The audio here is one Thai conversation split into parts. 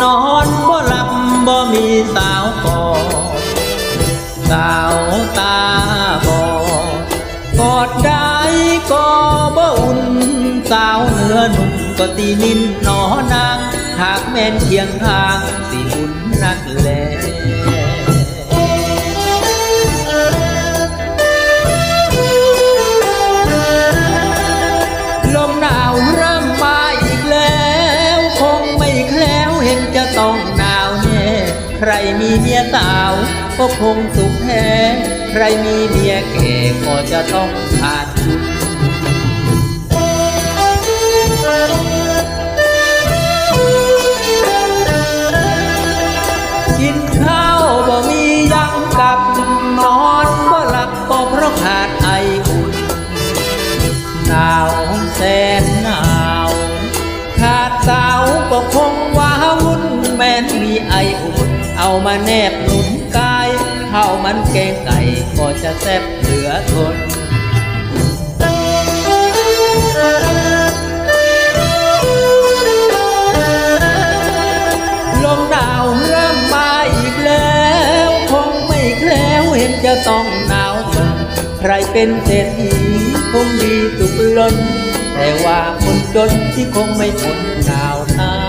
นอนบ่หลับบ่มีสาวกอสาวตาบอกอดได้ก็บ่อุ่นสาวเนื้อนุ่มก็ตีนินหนอนางหากแม่นเคียงข้างสิอุ่นนักแล เมียสาวก็คงสุขแท้ ใครมีเมียแก่ก็จะต้องขาดทุนกินข้าวบ่มียังกับนอนบ่หลับก็เพราะขาดไออุ่นหนาวแสนหนาวขาดสาวก็คงว้าวุ่นแม้นมีไออุ่น เอามาแนบหนุนกายข้าวมันแกงไก่ก็จะแซ่บเหลือทนลมหนาวเริ่มมาอีกแล้ว คงไม่แคล้วเห็นจะต้องหนาวจนใครเป็นเศรษฐีคงดีสุขล้นแต่ว่าคนจนที่คงไม่พ้นหนาวน้า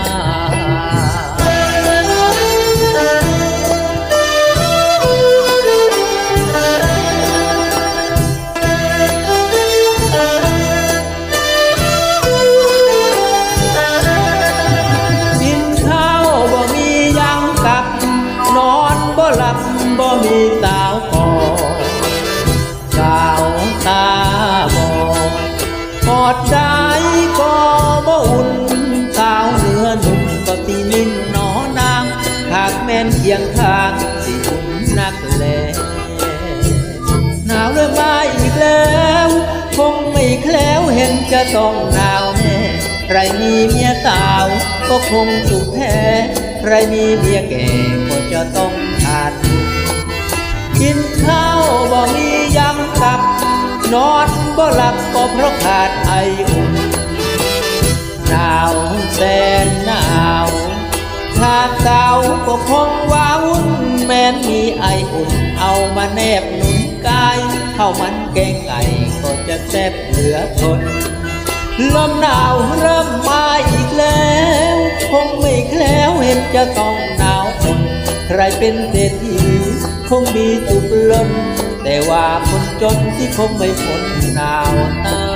บ่หลับบ่มีสาวกอสาวตาบอดกอดได้ก็บ่อุ่นสาวเหนือหนุ่มก็ตีนินหนอนางหากแม่นเคียงข้างสิอุ่นนักแลหนาวเริ่มมาอีกแล้วคงไม่แคล้วเห็นจะต้องหนาวแน่ใครมีเมียสาวก็คงสุขแท้ใครมีเมียแก่ก็จะต้องาดทุนกินข้าวบ่มียังกับ นอนบ่หลับก็เพราะขาดไออุ่นหนาวแสนหนาวขาดสาวก็คงว้าวุ่นแม้นมีไออุ่นเอามาแนบหนุนกายข้าวมันแกงไก่ก็จะแซ่บเหลือทนลมหนาวเริ่มมาอีกแล้ว คงไม่แคล้วเห็นจะต้อง รเป็นเศรษฐีคงมีสุขล้นแต่ว่าคนจนที่คงไม่พ้นหนาวตา